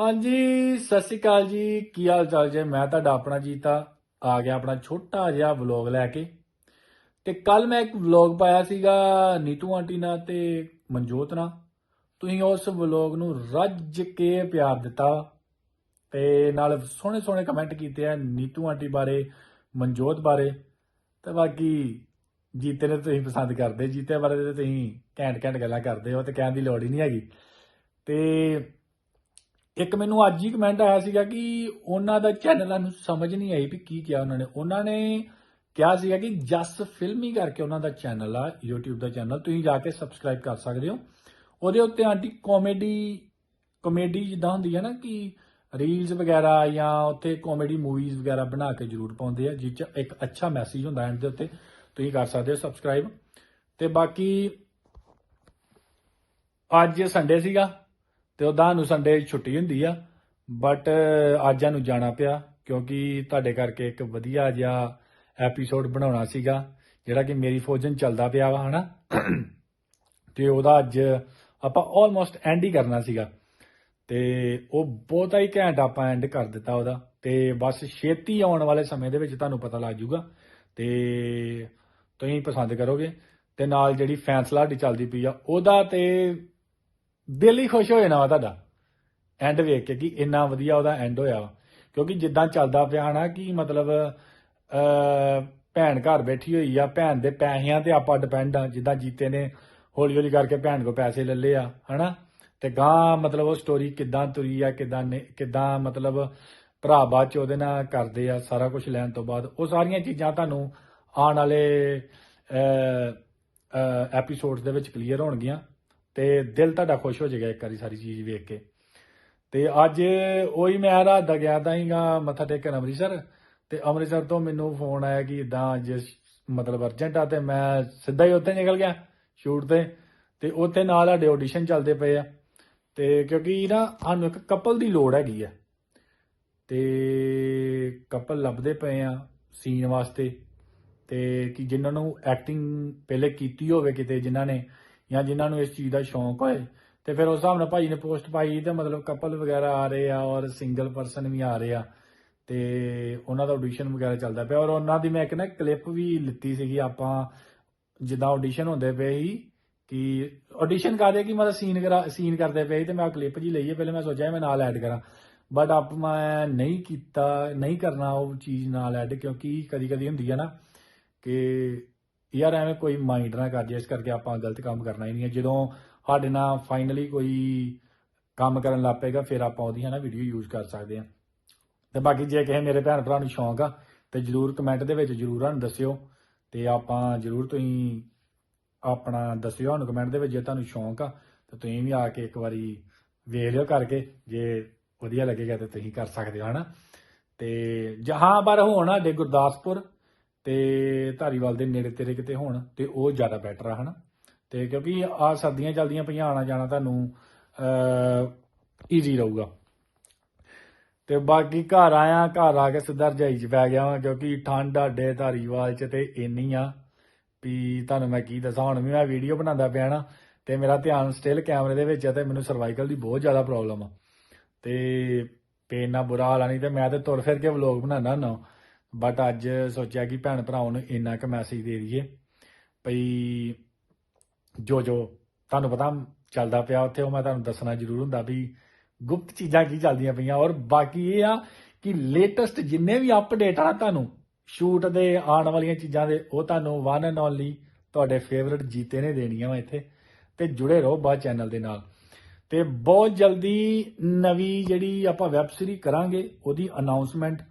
ਹਾਂਜੀ, ਸਤਿ ਸ਼੍ਰੀ ਅਕਾਲ ਜੀ। ਕੀ ਹਾਲ ਚਾਲ ਜੇ? ਮੈਂ ਤੁਹਾਡਾ ਆਪਣਾ ਜੀਤਾ। ਆ ਗਿਆ ਆਪਣਾ ਛੋਟਾ ਜਿਹਾ ਵਲੌਗ ਲੈ ਕੇ। ਤੇ ਕੱਲ ਮੈਂ ਇੱਕ ਵਲੌਗ ਪਾਇਆ ਸੀਗਾ ਨੀਤੂ ਆਂਟੀ ਨਾਲ ਤੇ ਮਨਜੋਤ ਨਾਲ। ਤੁਸੀਂ ਉਸ ਵਲੌਗ ਨੂੰ ਰੱਜ ਕੇ ਪਿਆਰ ਦਿੱਤਾ। ਤੇ ਨਾਲ ਸੋਹਣੇ ਸੋਹਣੇ ਕਮੈਂਟ ਕੀਤੇ ਆ ਨੀਤੂ ਆਂਟੀ ਬਾਰੇ, ਮਨਜੋਤ ਬਾਰੇ। ਤੇ ਬਾਕੀ ਜੀਤੇ ਨੇ ਤੁਸੀਂ ਪਸੰਦ ਕਰਦੇ। ਜੀਤੇ ਬਾਰੇ ਤੇ ਤੁਸੀਂ ਘੈਂਟ ਘੈਂਟ ਗੱਲਾਂ ਕਰਦੇ ਹੋ ਤੇ ਕਹਿਣ ਦੀ ਲੋੜ ਹੀ ਨਹੀਂ ਹੈਗੀ। ਤੇ ਇੱਕ ਮੈਨੂੰ ਅੱਜ ਹੀ ਕਮੈਂਟ ਆਇਆ ਸੀਗਾ ਕਿ ਉਹਨਾਂ ਦਾ ਚੈਨਲਾਂ ਨੂੰ ਸਮਝ ਨਹੀਂ ਆਈ ਵੀ ਕੀ ਕਿਹਾ ਉਹਨਾਂ ਨੇ। ਉਹਨਾਂ ਨੇ ਕਿਹਾ ਸੀਗਾ ਕਿ ਜਸ ਫਿਲਮੀ ਕਰਕੇ ਉਹਨਾਂ ਦਾ ਚੈਨਲ ਆ, YouTube ਦਾ ਚੈਨਲ ਤੁਸੀਂ ਜਾ ਕੇ ਸਬਸਕ੍ਰਾਈਬ ਕਰ ਸਕਦੇ ਹੋ। ਉਹਦੇ ਉੱਤੇ ਆਂਟੀ ਕਾਮੇਡੀ ਕਾਮੇਡੀ ਜਿੱਦਾਂ ਹੁੰਦੀ ਹੈ ਨਾ ਕਿ ਰੀਲਸ ਵਗੈਰਾ ਜਾਂ ਉੱਥੇ ਕਾਮੇਡੀ ਮੂਵੀਜ਼ ਵਗੈਰਾ ਬਣਾ ਕੇ ਜ਼ਰੂਰ ਪਾਉਂਦੇ ਆ ਜਿਸ 'ਚ ਇੱਕ ਅੱਛਾ ਮੈਸੇਜ ਹੁੰਦਾ ਐਂਡ ਦੇ ਉੱਤੇ, ਤੁਸੀਂ ਕਰ ਸਕਦੇ ਹੋ ਸਬਸਕ੍ਰਾਈਬ ਤੇ ਬਾਕੀ ਅੱਜ ਸੰਡੇ ਸੀਗਾ। ਤੇ ਉਹਦਾ ਨੂੰ ਸੰਡੇ ਛੁੱਟੀ ਹੁੰਦੀ ਆ ਬਟ ਅੱਜ ਨੂੰ ਜਾਣਾ ਪਿਆ, ਕਿਉਂਕਿ ਤੁਹਾਡੇ ਕਰਕੇ ਇੱਕ ਵਧੀਆ ਜਿਹਾ ਐਪੀਸੋਡ ਬਣਾਉਣਾ ਸੀਗਾ, ਜਿਹੜਾ ਕਿ ਮੇਰੀ ਫੌਜਨ ਚੱਲਦਾ ਪਿਆ ਵਾ, ਹਨਾ? ਤੇ ਉਹਦਾ ਅੱਜ ਆਪਾਂ ਆਲਮੋਸਟ ਐਂਡ ਹੀ ਕਰਨਾ ਸੀਗਾ। ਤੇ ਉਹ ਬਹੁਤਾ ਹੀ ਘੈਂਟ ਆਪਾਂ ਐਂਡ ਕਰ ਦਿੱਤਾ ਉਹਦਾ, ਤੇ ਬਸ ਛੇਤੀ ਆਉਣ ਵਾਲੇ ਸਮੇਂ ਦੇ ਵਿੱਚ ਤੁਹਾਨੂੰ ਪਤਾ ਲੱਗ ਜਾਊਗਾ, ਤੇ ਤੁਸੀਂ ਪਸੰਦ ਕਰੋਗੇ। ਤੇ ਨਾਲ ਜਿਹੜੀ ਫੈਸਲਾ ਸਾਡੀ ਚੱਲਦੀ ਪਈ ਆ, ਉਹਦਾ ਤੇ ਦਿਲ ਹੀ ਖੁਸ਼ ਹੋ ਜਾਣਾ ਵਾ ਤੁਹਾਡਾ। ਐਂਡ ਵੇਖ ਕੇ ਕਿ ਇੰਨਾ ਵਧੀਆ ਉਹਦਾ ਐਂਡ ਹੋਇਆ ਵਾ। ਕਿਉਂਕਿ ਜਿੱਦਾਂ ਚੱਲਦਾ ਪਿਆ ਨਾ ਕਿ ਮਤਲਬ ਭੈਣ ਘਰ ਬੈਠੀ ਹੋਈ ਆ, ਭੈਣ ਦੇ ਪੈਸਿਆਂ ਤੇ ਆਪਾਂ ਡਿਪੈਂਡ ਆ। ਜਿੱਦਾਂ ਜੀਤੇ ਨੇ ਹੌਲੀ ਹੌਲੀ ਕਰਕੇ ਭੈਣ ਕੋ ਪੈਸੇ ਲੈ ਲਏ ਆ, ਹਨਾ? ਤੇ ਗਾਂ ਮਤਲਬ ਉਹ ਸਟੋਰੀ ਕਿੱਦਾਂ ਤੁਰੀ ਆ, ਕਿੱਦਾਂ ਨੇ- ਕਿੱਦਾਂ ਮਤਲਬ ਭਰਾ ਬਾਅਦ ਚ ਉਹਦੇ ਨਾਲ ਕਰਦੇ ਆ, ਸਾਰਾ ਕੁਝ ਲੈਣ ਤੋਂ ਬਾਅਦ। ਉਹ ਸਾਰੀਆਂ ਚੀਜ਼ਾਂ ਤੁਹਾਨੂੰ ਆਉਣ ਵਾਲੇ ਐਪੀਸੋਡਸ ਦੇ ਵਿੱਚ ਕਲੀਅਰ ਹੋਣਗੀਆਂ। ਤੇ ਦਿਲ ਤੁਹਾਡਾ ਖੁਸ਼ ਹੋ ਜਾਏਗਾ ਇੱਕ ਵਾਰੀ ਸਾਰੀ ਚੀਜ਼ ਵੇਖ ਕੇ। ਤੇ ਅੱਜ ਉਹੀ ਮੈਂ ਰਾਤ ਦਾ ਗਿਆ ਤਾਂ ਹੀਗਾ ਮੱਥਾ ਟੇਕਣ ਅੰਮ੍ਰਿਤਸਰ, ਤੇ ਅੰਮ੍ਰਿਤਸਰ ਤੋਂ ਮੈਨੂੰ ਫੋਨ ਆਇਆ ਕਿ ਇਦਾਂ ਅੱਜ ਮਤਲਬ ਅਰਜੈਂਟ ਆ ਤੇ ਮੈਂ ਸਿੱਧਾ ਹੀ ਉੱਥੇ ਨਿਕਲ ਗਿਆ ਸ਼ੂਟ ਤੇ ਤੇ ਉੱਥੇ ਨਾਲ ਸਾਡੇ ਆਡੀਸ਼ਨ ਚੱਲਦੇ ਪਏ ਆ। ਤੇ ਕਿਉਂਕਿ ਨਾ ਸਾਨੂੰ ਇੱਕ ਕਪਲ ਦੀ ਲੋੜ ਹੈਗੀ ਆ। ਤੇ ਕਪਲ ਲੱਭਦੇ ਪਏ ਆ ਸੀਨ ਵਾਸਤੇ, ਤੇ ਕਿ ਜਿਨ੍ਹਾਂ ਨੂੰ ਐਕਟਿੰਗ ਪਹਿਲੇ ਕੀਤੀ ਹੋਵੇ ਕਿਤੇ, ਜਿਨ੍ਹਾਂ ਨੇ ਜਾਂ ਜਿਨ੍ਹਾਂ ਨੂੰ ਇਸ ਚੀਜ਼ ਦਾ ਸ਼ੌਂਕ ਹੋਏ, ਤੇ ਫਿਰ ਉਸ ਹਿਸਾਬ ਨਾਲ ਭਾਈ ਨੇ ਪੋਸਟ ਪਾਈ ਤੇ ਮਤਲਬ ਕਪਲ ਵਗੈਰਾ ਆ ਰਹੇ ਆ ਔਰ ਸਿੰਗਲ ਪਰਸਨ ਵੀ ਆ ਰਹੇ ਆ, ਤੇ ਉਹਨਾਂ ਦਾ ਆਡੀਸ਼ਨ ਵਗੈਰਾ ਚੱਲਦਾ ਪਿਆ। ਔਰ ਉਹਨਾਂ ਦੀ ਮੈਂ ਇੱਕ ਨਾ ਕਲਿੱਪ ਵੀ ਲਿੱਤੀ ਸੀਗੀ, ਆਪਾਂ ਜਿੱਦਾਂ ਆਡੀਸ਼ਨ ਹੁੰਦੇ ਪਏ ਸੀ ਕਿ ਆਡੀਸ਼ਨ ਕਰਦੇ ਕਿ ਮਤਲਬ ਸੀਨ ਕਰਾ ਸੀਨ ਕਰਦੇ ਪਏ ਸੀ ਤੇ ਮੈਂ ਉਹ ਕਲਿੱਪ ਜੀ ਲਈਏ ਪਹਿਲੇ ਮੈਂ ਸੋਚਿਆ ਮੈਂ ਨਾਲ ਐਡ ਕਰਾਂ। ਬਟ ਆਪ ਮੈਂ ਨਹੀਂ ਕੀਤਾ, ਨਹੀਂ ਕਰਨਾ ਉਹ ਚੀਜ਼ ਨਾਲ ਐਡ ਕਿਉਂਕਿ ਕਦੀ ਕਦੀ ਹੁੰਦੀ ਹੈ ਨਾ ਕਿ ਯਾਰ, ਐਵੇਂ ਕੋਈ ਮਾਈਂਡ ਨਾ ਕਰ ਜੇ, ਇਸ ਕਰਕੇ ਆਪਾਂ ਗਲਤ ਕੰਮ ਕਰਨਾ ਹੀ ਨਹੀਂ ਹੈ। ਜਦੋਂ ਸਾਡੇ ਨਾਲ ਫਾਈਨਲੀ ਕੋਈ ਕੰਮ ਕਰਨ ਲੱਗ ਪਏਗਾ, ਫਿਰ ਆਪਾਂ ਉਹਦੀ ਹੈ ਨਾ ਵੀਡੀਓ ਯੂਜ਼ ਕਰ ਸਕਦੇ ਹਾਂ। ਤੇ ਬਾਕੀ ਜੇ ਕਿਸੇ ਮੇਰੇ ਭੈਣ ਭਰਾ ਨੂੰ ਸ਼ੌਂਕ ਆ, ਤੇ ਜਰੂਰ ਕਮੈਂਟ ਦੇ ਵਿੱਚ ਜਰੂਰ ਸਾਨੂੰ ਦੱਸਿਓ। ਤੇ ਆਪਾਂ ਜਰੂਰ ਤੁਸੀਂ ਆਪਣਾ ਦੱਸਿਓ, ਸਾਨੂੰ ਕਮੈਂਟ ਦੇ ਵਿੱਚ ਜੇ ਤੁਹਾਨੂੰ ਸ਼ੌਂਕ ਆ, ਤੇ ਤੁਸੀਂ ਵੀ ਆ ਕੇ ਇੱਕ ਵਾਰੀ ਵੇਖ ਲਿਓ ਕਰਕੇ, ਜੇ ਵਧੀਆ ਲੱਗੇਗਾ ਤੇ ਤੁਸੀਂ ਕਰ ਸਕਦੇ ਹੋ, ਹਨਾ। ਤੇ ਜਹਾਂ ਪਰ ਹੋਣ ਸਾਡੇ ਗੁਰਦਾਸਪੁਰ ਤੇ ਧਾਰੀਵਾਲ ਦੇ ਨੇੜੇ ਤੇਰੇ ਕਿਤੇ ਹੋਣ, ਤੇ ਉਹ ਜ਼ਿਆਦਾ ਬੈਟਰ ਆ, ਹਨਾ? ਤੇ ਕਿਉਂਕਿ ਆ ਸਰਦੀਆਂ ਚੱਲਦੀਆਂ ਪਈਆਂ, ਆਣਾ ਜਾਣਾ ਤੁਹਾਨੂੰ ਈਜ਼ੀ ਰਹੂਗਾ। ਤੇ ਬਾਕੀ ਘਰ ਆਇਆ, ਘਰ ਆ ਕੇ ਸਿੱਧਾ ਰਜਾਈ 'ਚ ਪੈ ਗਿਆ ਵਾਂ, ਕਿਉਂਕਿ ਠੰਡ ਆਡੇ ਧਾਰੀਵਾਲ 'ਚ ਤੇ ਇੰਨੀ ਆ ਵੀ ਤੁਹਾਨੂੰ ਮੈਂ ਕੀ ਦੱਸਾਂ, ਹੁਣ ਵੀ ਮੈਂ ਵੀਡੀਓ ਬਣਾਉਂਦਾ ਪਿਆ ਨਾ, ਤੇ ਮੇਰਾ ਧਿਆਨ ਸਟਿਲ ਕੈਮਰੇ ਦੇ ਵਿੱਚ ਆ ਤੇ ਮੈਨੂੰ ਸਰਵਾਈਕਲ ਦੀ ਬਹੁਤ ਜ਼ਿਆਦਾ ਪ੍ਰੋਬਲਮ ਆ। ਤੇ ਪੇ ਇੰਨਾ ਬੁਰਾ ਹਾਲ ਆ ਨਹੀਂ ਤੇ ਮੈਂ ਤੇ ਤੁਰ ਫਿਰ ਕੇ ਵਲੌਗ ਬਣਾਉਂਦਾ ਹੁੰਦਾ ਬਟ ਅੱਜ ਸੋਚਿਆ ਕਿ ਭੈਣ ਭਰਾਵਾਂ ਨੂੰ ਇੰਨਾ ਕੁ ਮੈਸੇਜ ਦੇ ਦਈਏ ਭਈ ਜੋ ਜੋ ਤੁਹਾਨੂੰ ਪਤਾ ਚੱਲਦਾ ਪਿਆ ਉੱਥੇ, ਉਹ ਮੈਂ ਤੁਹਾਨੂੰ ਦੱਸਣਾ ਜ਼ਰੂਰ ਹੁੰਦਾ ਵੀ ਗੁਪਤ ਚੀਜ਼ਾਂ ਕੀ ਚੱਲਦੀਆਂ ਪਈਆਂ। ਔਰ ਬਾਕੀ ਇਹ ਆ ਕਿ ਲੇਟੈਸਟ ਜਿੰਨੇ ਵੀ ਅਪਡੇਟ ਆ ਤੁਹਾਨੂੰ ਸ਼ੂਟ ਦੇ, ਆਉਣ ਵਾਲੀਆਂ ਚੀਜ਼ਾਂ ਦੇ, ਉਹ ਤੁਹਾਨੂੰ ਵਨ ਐਂਡ ਓਨਲੀ ਤੁਹਾਡੇ ਫੇਵਰਿਟ ਜੀਤੇ ਨੇ ਦੇਣੀਆਂ ਵਾ ਇੱਥੇ। ਤੇ ਜੁੜੇ ਰਹੋ ਬਾਅਦ ਚੈਨਲ ਦੇ ਨਾਲ। ਤੇ ਬਹੁਤ ਜਲਦੀ ਨਵੀਂ ਜਿਹੜੀ ਆਪਾਂ ਵੈਬ ਸੀਰੀ ਕਰਾਂਗੇ, ਉਹਦੀ ਅਨਾਉਂਸਮੈਂਟ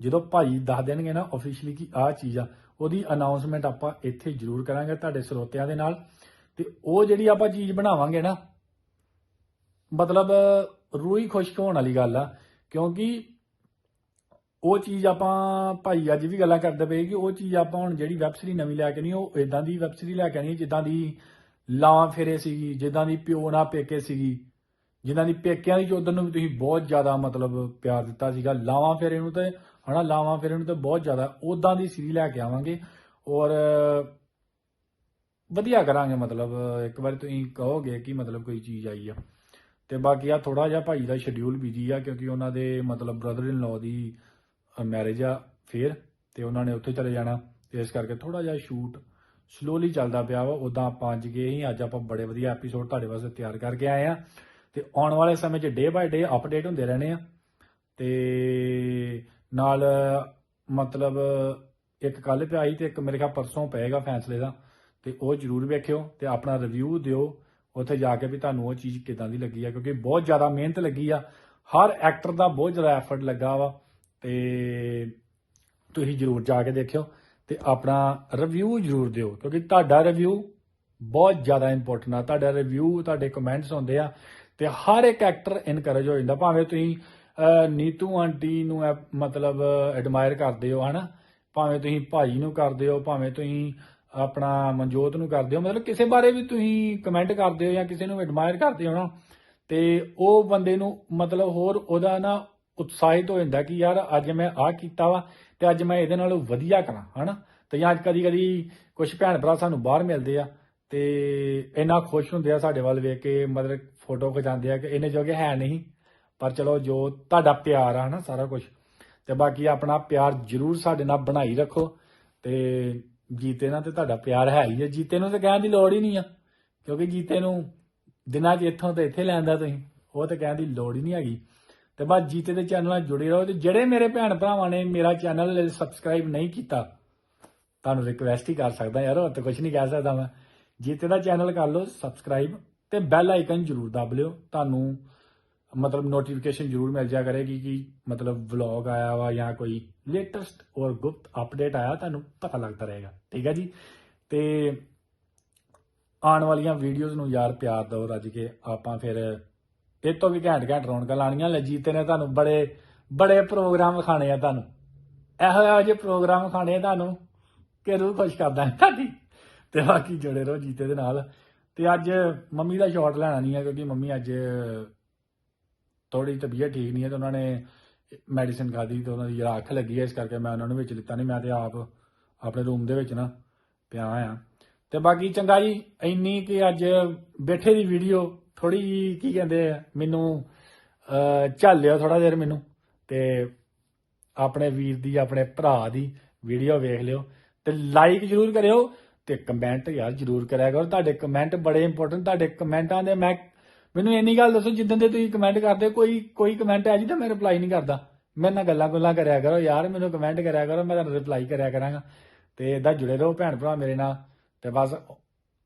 ਜਦੋਂ ਭਾਈ ਦੱਸ ਦੇਣਗੇ ਨਾ ਆਫੀਸ਼ੀਅਲੀ ਕਿ ਆਹ ਚੀਜ਼ ਆ, ਉਹਦੀ ਅਨਾਉਂਸਮੈਂਟ ਆਪਾਂ ਇੱਥੇ ਜ਼ਰੂਰ ਕਰਾਂਗੇ ਤੁਹਾਡੇ ਸਰੋਤਿਆਂ ਦੇ ਨਾਲ। ਤੇ ਉਹ ਜਿਹੜੀ ਆਪਾਂ ਚੀਜ਼ ਬਣਾਵਾਂਗੇ ਨਾ, ਮਤਲਬ ਰੂਹ ਖੁਸ਼ਕ ਹੋਣ ਵਾਲੀ ਗੱਲ ਆ, ਕਿਉਂਕਿ ਉਹ ਚੀਜ਼ ਆਪਾਂ, ਭਾਈ ਅੱਜ ਵੀ ਗੱਲਾਂ ਕਰਦੇ ਪਏ ਕਿ ਉਹ ਚੀਜ਼ ਆਪਾਂ ਹੁਣ ਜਿਹੜੀ ਵੈਬ ਸੀਰੀ ਨਵੀਂ ਲੈ ਕੇ ਨਹੀਂ, ਉਹ ਇਦਾਂ ਦੀ ਵੈਬ ਸੀਰੀ ਲੈ ਕੇ ਆਣੀ ਜਿੱਦਾਂ ਦੀ ਲਾਵਾਂ ਫੇਰੇ ਸੀਗੀ, ਜਿੱਦਾਂ ਦੀ ਪਿਓ ਨਾ ਪੇਕੇ ਸੀਗੀ। ਜਿਨ੍ਹਾਂ ਦੀ ਪੇਕਿਆਂ ਦੀ ਚੋਦਨ ਨੂੰ ਵੀ ਤੁਸੀਂ ਬਹੁਤ ਜ਼ਿਆਦਾ ਮਤਲਬ ਪਿਆਰ ਦਿੱਤਾ ਸੀਗਾ। ਲਾਵਾਂ ਫੇਰੇ ਨੂੰ ਤੇ, ਹਨਾ, ਲਾਵਾਂ ਫੇਰੇ ਨੂੰ ਤੇ ਬਹੁਤ ਜ਼ਿਆਦਾ ਉਦਾਂ ਦੀ ਸੀਰੀ ਲੈ ਕੇ ਆਵਾਂਗੇ। ਔਰ ਵਧੀਆ ਕਰਾਂਗੇ ਮਤਲਬ, ਇੱਕ ਵਾਰੀ ਤੁਸੀਂ ਕਹੋਗੇ ਕਿ ਮਤਲਬ ਕੋਈ ਚੀਜ਼ ਆਈ ਆ। ਤੇ ਬਾਕੀ ਆ ਥੋੜਾ ਜਿਹਾ ਭਾਈ ਦਾ ਸ਼ਡਿਊਲ ਬਿਜ਼ੀ ਆ, ਕਿਉਂਕਿ ਉਹਨਾਂ ਦੇ ਮਤਲਬ ਬ੍ਰਦਰ ਇਨ ਲਾਅ ਦੀ ਮੈਰਿਜ ਆ ਫੇਰ, ਤੇ ਉਹਨਾਂ ਨੇ ਉੱਥੇ ਚਲੇ ਜਾਣਾ। ਤੇ ਇਸ ਕਰਕੇ ਥੋੜਾ ਜਿਹਾ ਸ਼ੂਟ ਸਲੋਲੀ ਚੱਲਦਾ ਪਿਆ ਵਾ। ਉਦਾਂ ਆਪਾਂ ਅੱਜ ਗਏ ਸੀ, ਅੱਜ ਆਪਾਂ ਬੜੇ ਵਧੀਆ ਐਪੀਸੋਡ ਤੁਹਾਡੇ ਵਾਸਤੇ ਤਿਆਰ ਕਰਕੇ ਆਏ ਆ। ਤੇ ਆਉਣ ਵਾਲੇ ਸਮੇਂ 'ਚ ਡੇ ਬਾਏ ਡੇ ਅਪਡੇਟ ਹੁੰਦੇ ਰਹਿਣੇ ਆ। ਤੇ ਨਾਲ, ਮਤਲਬ, ਇੱਕ ਕੱਲ ਪਿਆ ਸੀ ਤੇ ਇੱਕ ਮੇਰੇ ਖਿਆਲ ਪਰਸੋਂ ਪਏਗਾ ਫੈਸਲੇ ਦਾ। ਤੇ ਉਹ ਜਰੂਰ ਵੇਖਿਓ ਤੇ ਆਪਣਾ ਰਿਵਿਊ ਦਿਓ। ਉੱਥੇ ਜਾ ਕੇ ਵੀ ਤੁਹਾਨੂੰ ਉਹ ਚੀਜ਼ ਕਿਦਾਂ ਦੀ ਲੱਗੀ ਆ, ਕਿਉਂਕਿ ਬਹੁਤ ਜ਼ਿਆਦਾ ਮਿਹਨਤ ਲੱਗੀ ਆ। ਹਰ ਐਕਟਰ ਦਾ ਬਹੁਤ ਜ਼ਿਆਦਾ ਐਫਰਟ ਲੱਗਾ ਵਾ। ਤੇ ਤੁਸੀਂ ਜਰੂਰ ਜਾ ਕੇ ਦੇਖਿਓ ਤੇ ਆਪਣਾ ਰਿਵਿਊ ਜਰੂਰ ਦਿਓ, ਕਿਉਂਕਿ ਤੁਹਾਡਾ ਰਿਵਿਊ ਬਹੁਤ ਜ਼ਿਆਦਾ ਇੰਪੋਰਟੈਂਟ ਆ। ਤੁਹਾਡਾ ਰਿਵਿਊ ਤੁਹਾਡੇ ਕਮੈਂਟਸ ਹੁੰਦੇ ਆ। ਤੇ ਹਰ ਇੱਕ ਐਕਟਰ ਇਨਕਰੇਜ ਹੋ ਜਾਂਦਾ। ਭਾਵੇਂ ਤੁਸੀਂ ਨੀਤੂ ਆਂਟੀ ਨੂੰ ਐ- ਮਤਲਬ ਐਡਮਾਇਰ ਕਰਦੇ ਹੋ, ਹਨਾ? ਭਾਵੇਂ ਤੁਸੀਂ ਭਾਈ ਨੂੰ ਕਰਦੇ ਹੋ, ਭਾਵੇਂ ਤੁਸੀਂ ਆਪਣਾ ਮਨਜੋਤ ਨੂੰ ਕਰਦੇ ਹੋ, ਮਤਲਬ ਕਿਸੇ ਬਾਰੇ ਵੀ ਤੁਸੀਂ ਕਮੈਂਟ ਕਰਦੇ ਹੋ ਜਾਂ ਕਿਸੇ ਨੂੰ ਐਡਮਾਇਰ ਕਰਦੇ ਹੋ ਨਾ, ਤੇ ਉਹ ਬੰਦੇ ਨੂੰ ਮਤਲਬ ਹੋਰ ਉਹਦਾ ਨਾ ਉਤਸ਼ਾਹਿਤ ਹੋ ਜਾਂਦਾ ਕਿ ਯਾਰ ਅੱਜ ਮੈਂ ਆਹ ਕੀਤਾ ਵਾ ਤੇ ਅੱਜ ਮੈਂ ਇਹਦੇ ਨਾਲੋਂ ਵਧੀਆ ਕਰਾਂ, ਹਨਾ? ਤੇ ਜਾਂ ਕਦੀ ਕਦੀ ਕੁਝ ਭੈਣ ਭਰਾ ਸਾਨੂੰ ਬਾਹਰ ਮਿਲਦੇ ਆ ਤੇ ਇੰਨਾ ਖੁਸ਼ ਹੁੰਦੇ ਆ ਸਾਡੇ ਵੱਲ ਵੇਖ ਕੇ, ਮਤਲਬ ਫੋਟੋ ਖਿਚਾਉਂਦੇ ਆ ਕਿ ਇਹਨੇ ਜੋਗੇ ਹੈ ਨਹੀਂ। ਪਰ ਚਲੋ ਜੋ ਤੁਹਾਡਾ ਪਿਆਰ ਆ ਨਾ ਸਾਰਾ ਕੁਝ ਤੇ ਬਾਕੀ ਆਪਣਾ ਪਿਆਰ ਜਰੂਰ ਸਾਡੇ ਨਾਲ ਬਣਾਈ ਰੱਖੋ। ਤੇ ਜੀਤੇ ਨਾਲ ਤੇ ਤੁਹਾਡਾ ਪਿਆਰ ਹੈ ਹੀ ਹੈ ਜੀਤੇ ਨੂੰ ਤਾਂ ਕਹਿਣ ਦੀ ਲੋੜ ਹੀ ਨਹੀਂ ਆ। ਕਿਉਂਕਿ ਜੀਤੇ ਨੂੰ ਦਿਨਾਂ 'ਚ ਇੱਥੋਂ ਤੇ ਇੱਥੇ ਲੈਂਦਾ ਤੁਸੀਂ, ਉਹ ਤਾਂ ਕਹਿਣ ਦੀ ਲੋੜ ਹੀ ਨਹੀਂ ਹੈਗੀ। ਤੇ ਬਸ ਜੀਤੇ ਦੇ ਚੈਨਲ ਨਾਲ ਜੁੜੇ ਰਹੋ। ਤੇ ਜਿਹੜੇ ਮੇਰੇ ਭੈਣ ਭਰਾਵਾਂ ਨੇ ਮੇਰਾ ਚੈਨਲ ਸਬਸਕ੍ਰਾਈਬ ਨਹੀਂ ਕੀਤਾ, ਤੁਹਾਨੂੰ ਰਿਕਵੈਸਟ ਹੀ ਕਰ ਸਕਦਾ ਯਾਰ, ਹੋਰ ਤਾਂ ਕੁਝ ਨਹੀਂ ਕਹਿ ਸਕਦਾ ਮੈਂ। ਜੀਤੇ ਦਾ ਚੈਨਲ ਕਰ ਲਓ ਸਬਸਕ੍ਰਾਈਬ ਤੇ ਬੈਲ ਆਈਕਨ ਜਰੂਰ ਦਬ ਲਿਓ। ਤੁਹਾਨੂੰ ਮਤਲਬ ਨੋਟੀਫਿਕੇਸ਼ਨ ਜਰੂਰ ਮਿਲ ਜਾ ਕਰੇਗੀ ਕਿ ਮਤਲਬ ਵਲੌਗ ਆਇਆ ਵਾ ਜਾਂ ਕੋਈ ਲੇਟੈਸਟ ਔਰ ਗੁਪਤ ਅਪਡੇਟ ਆਇਆ, ਤੁਹਾਨੂੰ ਪਤਾ ਲੱਗਦਾ ਰਹੇਗਾ। ਠੀਕ ਹੈ ਜੀ? ਤੇ ਆਉਣ ਵਾਲੀਆਂ ਵੀਡੀਓਜ਼ ਨੂੰ ਯਾਰ ਪਿਆਰ ਦਿਓ ਰੱਜ ਕੇ। ਆਪਾਂ ਫਿਰ ਇਹ ਤੋਂ ਵੀ ਘੈਂਟ ਘੈਂਟ ਰੌਣਕਾਂ ਲਾਣੀਆਂ ਲਜੀਤੇ ਨੇ ਤੁਹਾਨੂੰ ਬੜੇ ਬੜੇ ਪ੍ਰੋਗਰਾਮ ਖਾਣੇ ਆ ਤੁਹਾਨੂੰ। ਇਹੋ ਇਹੋ ਜਿਹੇ ਪ੍ਰੋਗਰਾਮ ਖਾਣੇ ਆ ਤੁਹਾਨੂੰ ਕਿ ਰੂਹ ਖੁਸ਼ ਕਰਦਾ ਤੁਹਾਡੀ ਤੇ ਬਾਕੀ ਜੁੜੇ ਰਹੋ ਜੀਤੇ ਦੇ ਨਾਲ। ਤੇ ਅੱਜ ਮੰਮੀ ਦਾ ਸ਼ਾਟ ਲੈਣਾ ਨਹੀਂ ਹੈ ਕਿਉਂਕਿ ਮੰਮੀ ਅੱਜ ਥੋੜੀ ਤਬੀਅਤ ਠੀਕ ਨਹੀਂ ਹੈ ਤੇ ਉਹਨਾਂ ਨੇ ਮੈਡੀਸਿਨ ਖਾਦੀ ਤੇ ਉਹਨਾਂ ਦੀ ਜਰਾ ਅੱਖ ਲੱਗੀ ਹੈ, ਇਸ ਕਰਕੇ ਮੈਂ ਉਹਨਾਂ ਨੂੰ ਵਿੱਚ ਲਿੱਤਾ ਨਹੀਂ। ਮੈਂ ਤੇ ਆਪ ਆਪਣੇ ਰੂਮ ਦੇ ਵਿੱਚ ਨਾ ਪਿਆ ਆ ਤੇ ਬਾਕੀ ਚੰਗਾ ਜੀ, ਇੰਨੀ ਕਿ ਅੱਜ ਬੈਠੇ ਦੀ ਵੀਡੀਓ ਥੋੜੀ ਜੀ ਕੀ ਕਹਿੰਦੇ ਆ, ਮੈਨੂੰ ਝੱਲ ਲਿਓ ਥੋੜਾ ਜਿਹਾ ਮੈਨੂੰ। ਤੇ ਆਪਣੇ ਵੀਰ ਦੀ, ਆਪਣੇ ਭਰਾ ਦੀ ਵੀਡੀਓ ਵੇਖ ਲਿਓ। ਤੇ ਲਾਈਕ ਜਰੂਰ ਕਰਿਓ। ਤੇ ਕਮੈਂਟ ਯਾਰ ਜਰੂਰ ਕਰਿਆ ਕਰੋ। ਤੁਹਾਡੇ ਕਮੈਂਟ ਬੜੇ ਇੰਪੋਰਟੈਂਟ ਤੁਹਾਡੇ ਕਮੈਂਟਾਂ ਦੇ ਮੈਂ ਮੈਨੂੰ ਇੰਨੀ ਗੱਲ ਦੱਸੋ ਜਿੱਦਾਂ ਦੇ ਤੁਸੀਂ ਕਮੈਂਟ ਕਰਦੇ ਹੋ, ਕੋਈ ਕੋਈ ਕਮੈਂਟ ਹੈ ਜੀ ਤਾਂ ਮੈਂ ਰਿਪਲਾਈ ਨਹੀਂ ਕਰਦਾ। ਮੇਰੇ ਨਾਲ ਗੱਲਾਂ ਗੁੱਲਾਂ ਕਰਿਆ ਕਰੋ। ਯਾਰ ਮੈਨੂੰ ਕਮੈਂਟ ਕਰਿਆ ਕਰੋ ਮੈਂ ਤੁਹਾਨੂੰ ਰਿਪਲਾਈ ਕਰਿਆ ਕਰਾਂਗਾ। ਤੇ ਇਦਾਂ ਜੁੜੇ ਰਹੋ ਭੈਣ ਭਰਾ ਮੇਰੇ ਨਾਲ। ਤੇ ਬਸ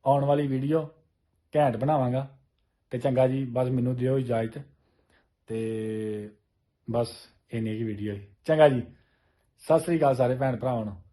ਆਉਣ ਵਾਲੀ ਵੀਡੀਓ ਘੈਂਟ ਬਣਾਵਾਂਗਾ। ਤੇ ਚੰਗਾ ਜੀ ਬਸ ਮੈਨੂੰ ਦਿਓ ਇਜਾਜ਼ਤ। ਤੇ ਬਸ ਇੰਨੀ ਕੀ ਵੀਡੀਓ ਹੈ। ਚੰਗਾ ਜੀ। ਸਤਿ ਸ੍ਰੀ ਅਕਾਲ ਸਾਰੇ ਭੈਣ ਭਰਾਵਾਂ ਨੂੰ।